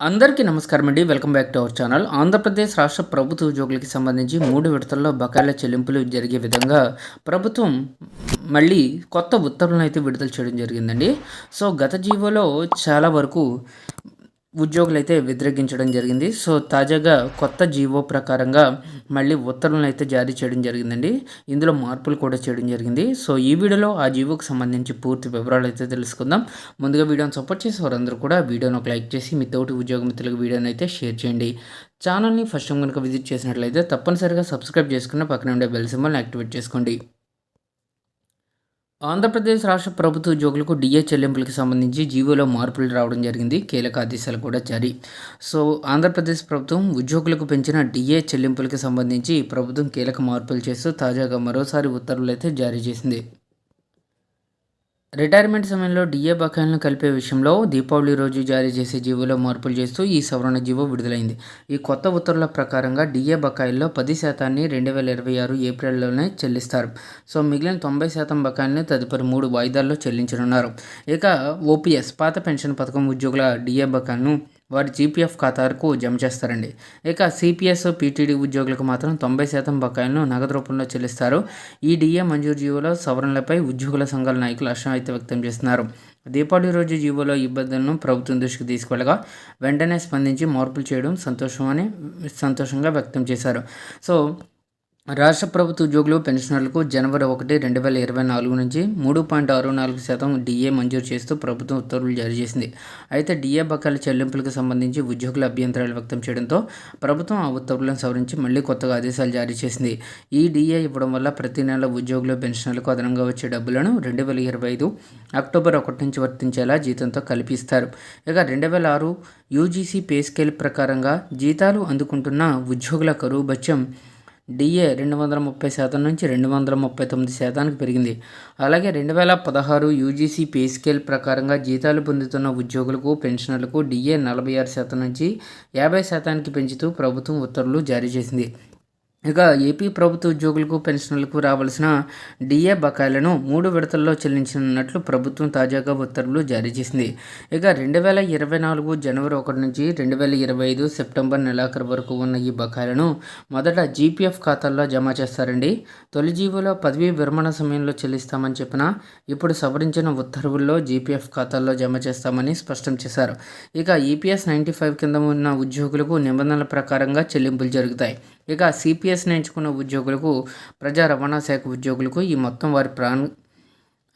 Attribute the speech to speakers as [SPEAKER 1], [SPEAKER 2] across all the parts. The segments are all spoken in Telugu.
[SPEAKER 1] అందరికీ నమస్కారం అండి. Welcome back to our channel. Andhra Pradesh రాష్ట్ర ప్రభుత్వ ఉద్యోగులకి సంబంధించి మూడు విడతల్లో బకాయిల చెల్లింపులు జరిగే విధంగా ప్రభుత్వం మళ్ళీ కొత్త ఉత్తర్వులను అయితే విడుదల చేయడం జరిగిందండి. సో గత జీవోలో చాలా వరకు ఉద్యోగులు అయితే వ్యతిరేకించడం జరిగింది. సో తాజాగా కొత్త జీవో ప్రకారంగా మళ్ళీ ఉత్తర్వులను అయితే జారీ చేయడం జరిగిందండి. ఇందులో మార్పులు కూడా చేయడం జరిగింది. సో ఈ వీడియోలో ఆ జీవోకి సంబంధించి పూర్తి వివరాలు అయితే తెలుసుకుందాం. ముందుగా వీడియోని సపోర్ట్ చేసి వారందరూ కూడా వీడియోని ఒక లైక్ చేసి మీ తోటి ఉద్యోగ మిత్రులకు వీడియోని అయితే షేర్ చేయండి. ఛానల్ని ఫస్ట్ టైం కనుక విజిట్ చేసినట్లయితే తప్పనిసరిగా సబ్స్క్రైబ్ చేసుకున్న పక్కన ఉండే బెల్ సింబల్ని యాక్టివేట్ చేసుకోండి. ఆంధ్రప్రదేశ్ రాష్ట్ర ప్రభుత్వ ఉద్యోగులకు డిఏ చెల్లింపులకు సంబంధించి జీవోలో మార్పులు రావడం జరిగింది. కీలక ఆదేశాలు కూడా జారీ. సో ఆంధ్రప్రదేశ్ ప్రభుత్వం ఉద్యోగులకు పెంచిన డిఏ చెల్లింపులకు సంబంధించి ప్రభుత్వం కీలక మార్పులు చేస్తూ తాజాగా మరోసారి ఉత్తర్వులు అయితే జారీ చేసింది. రిటైర్మెంట్ సమయంలో డిఏ బకాయిలను కలిపే విషయంలో దీపావళి రోజు జారీ చేసే జీవోలో మార్పులు చేస్తూ ఈ సవరణ జీవో విడుదలైంది. ఈ కొత్త ఉత్తర్వుల ప్రకారంగా డిఏ బకాయిల్లో పది శాతాన్ని రెండు వేల ఇరవై ఆరు ఏప్రిల్లోనే చెల్లిస్తారు. సో మిగిలిన తొంభై శాతం బకాయిల్ని తదుపరి మూడు వాయిదాల్లో చెల్లించనున్నారు. ఇక ఓపీఎస్ పాత పెన్షన్ పథకం ఉద్యోగుల డిఏ బకాయిలను వారి జీపీఎఫ్ ఖాతాకు జమ చేస్తారండి. ఇక సిపిఎస్ పీటీడీ ఉద్యోగులకు మాత్రం తొంభై శాతం బకాయిలను నగదు రూపంలో చెల్లిస్తారు. ఈ డిఏ మంజూరు జీవోలో సవరణలపై ఉద్యోగుల సంఘాల నాయకులు హర్షం అయితే వ్యక్తం చేస్తున్నారు. దీపావళి రోజు జీవోలో ఇబ్బందులను ప్రభుత్వం దృష్టికి తీసుకెళ్ళగా వెంటనే స్పందించి మార్పులు చేయడం సంతోషమని సంతోషంగా వ్యక్తం చేశారు. సో రాష్ట్ర ప్రభుత్వ ఉద్యోగులు పెన్షనర్లకు జనవరి ఒకటి రెండు వేల ఇరవై నాలుగు నుంచి మూడు పాయింట్ ఆరు నాలుగు శాతం డిఏ మంజూరు చేస్తూ ప్రభుత్వం ఉత్తర్వులు జారీ చేసింది. అయితే డిఏ బకాయిల చెల్లింపులకు సంబంధించి ఉద్యోగుల అభ్యంతరాలు వ్యక్తం చేయడంతో ప్రభుత్వం ఆ ఉత్తర్వులను సవరించి మళ్ళీ కొత్తగా ఆదేశాలు జారీ చేసింది. ఈ డిఏ ఇవ్వడం వల్ల ప్రతి నెల ఉద్యోగులు పెన్షనర్లకు అదనంగా వచ్చే డబ్బులను రెండు వేల ఇరవై ఐదు అక్టోబర్ ఒకటి నుంచి వర్తించేలా జీతంతో కల్పిస్తారు ఇక రెండు వేల ఆరు యూజీసీ పే స్కేల్ ప్రకారంగా జీతాలు అందుకుంటున్న ఉద్యోగుల కరువు బత్యం డిఏ రెండు వందల ముప్పై శాతం నుంచి రెండు వందల ముప్పై తొమ్మిది శాతానికి పెరిగింది. అలాగే రెండు వేల పదహారు యూజీసీ పే స్కేల్ ప్రకారంగా జీతాలు పొందుతున్న ఉద్యోగులకు పెన్షనర్లకు డిఏ నలభై ఆరు శాతం నుంచి యాభై శాతానికి పెంచుతూ ప్రభుత్వం ఉత్తర్వులు జారీ చేసింది. ఇక ఏపీ ప్రభుత్వ ఉద్యోగులకు పెన్షన్లకు రావాల్సిన డిఏ బకాయిలను మూడు విడతల్లో చెల్లించనున్నట్లు ప్రభుత్వం తాజాగా ఉత్తర్వులు జారీ చేసింది. ఇక రెండు వేల ఇరవై నాలుగు జనవరి ఒకటి నుంచి రెండు వేల ఇరవై ఐదు సెప్టెంబర్ నెలాఖరు వరకు ఉన్న ఈ బకాయిలను మొదట జీపీఎఫ్ ఖాతాల్లో జమ చేస్తారండి. తొలి జీవోలో పదవీ విరమణ సమయంలో చెల్లిస్తామని చెప్పిన ఇప్పుడు సవరించిన ఉత్తర్వుల్లో జీపీఎఫ్ ఖాతాల్లో జమ చేస్తామని స్పష్టం చేశారు. ఇక ఈపీఎస్ నైంటీ ఫైవ్ కింద ఉన్న ఉద్యోగులకు నిబంధనల ప్రకారంగా చెల్లింపులు జరుగుతాయి. ఇక సిపిఎస్ని ఎంచుకున్న ఉద్యోగులకు ప్రజా రవాణా శాఖ ఉద్యోగులకు ఈ మొత్తం వారి ప్రాణ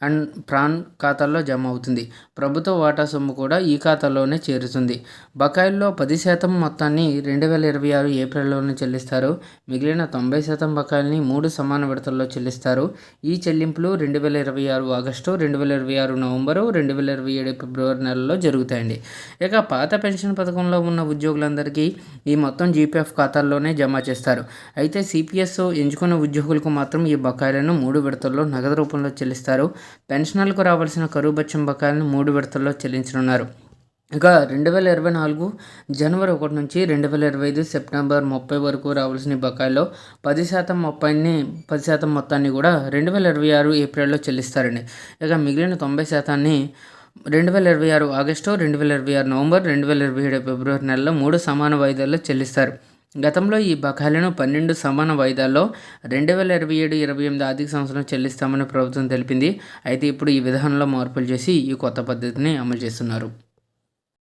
[SPEAKER 1] అండ్ ప్రాన్ ఖాతాల్లో జమ అవుతుంది. ప్రభుత్వ వాటా సొమ్ము కూడా ఈ ఖాతాలోనే చేరుతుంది. బకాయిల్లో పది శాతం మొత్తాన్ని రెండు వేల ఇరవై ఆరు ఏప్రిల్లోనే చెల్లిస్తారు. మిగిలిన తొంభై శాతం బకాయిల్ని మూడు సమాన విడతల్లో చెల్లిస్తారు. ఈ చెల్లింపులు రెండు వేల ఇరవై ఆరు ఆగస్టు రెండు వేల ఇరవై ఆరు నవంబరు రెండు వేల ఇరవై ఏడు ఫిబ్రవరి నెలలో జరుగుతాయండి. ఇక పాత పెన్షన్ పథకంలో ఉన్న ఉద్యోగులందరికీ ఈ మొత్తం జీపీఎఫ్ ఖాతాల్లోనే జమ చేస్తారు. అయితే సిపిఎస్ ఎంచుకున్న ఉద్యోగులకు మాత్రం ఈ బకాయిలను మూడు విడతల్లో నగదు రూపంలో చెల్లిస్తారు. పెన్షనర్లకు రావాల్సిన కరువు బచ్చం బకాయిలను మూడు విడతల్లో చెల్లించనున్నారు. ఇక రెండు వేల ఇరవై నాలుగు జనవరి ఒకటి నుంచి రెండు వేల ఇరవై ఐదు సెప్టెంబర్ ముప్పై వరకు రావాల్సిన బకాయిలో పది శాతం ముప్పైని పది శాతం మొత్తాన్ని కూడా రెండు వేల ఇరవై ఆరు ఏప్రిల్లో చెల్లిస్తారండి. ఇక మిగిలిన తొంభై శాతాన్ని రెండు వేల ఇరవై ఆరు ఆగస్టు రెండు వేల ఇరవై ఆరు నవంబర్ రెండు వేల ఇరవై ఏడు ఫిబ్రవరి నెలలో మూడు సమాన వాయిదాల్లో చెల్లిస్తారు. గతంలో ఈ బకాయిలను పన్నెండు సమాన వాయిదాల్లో రెండు వేల ఇరవై ఏడు ఇరవై ఎనిమిది ఆర్థిక సంవత్సరం చెల్లిస్తామని ప్రభుత్వం తెలిపింది. అయితే ఇప్పుడు ఈ విధానంలో మార్పులు చేసి ఈ కొత్త పద్ధతిని అమలు చేస్తున్నారు.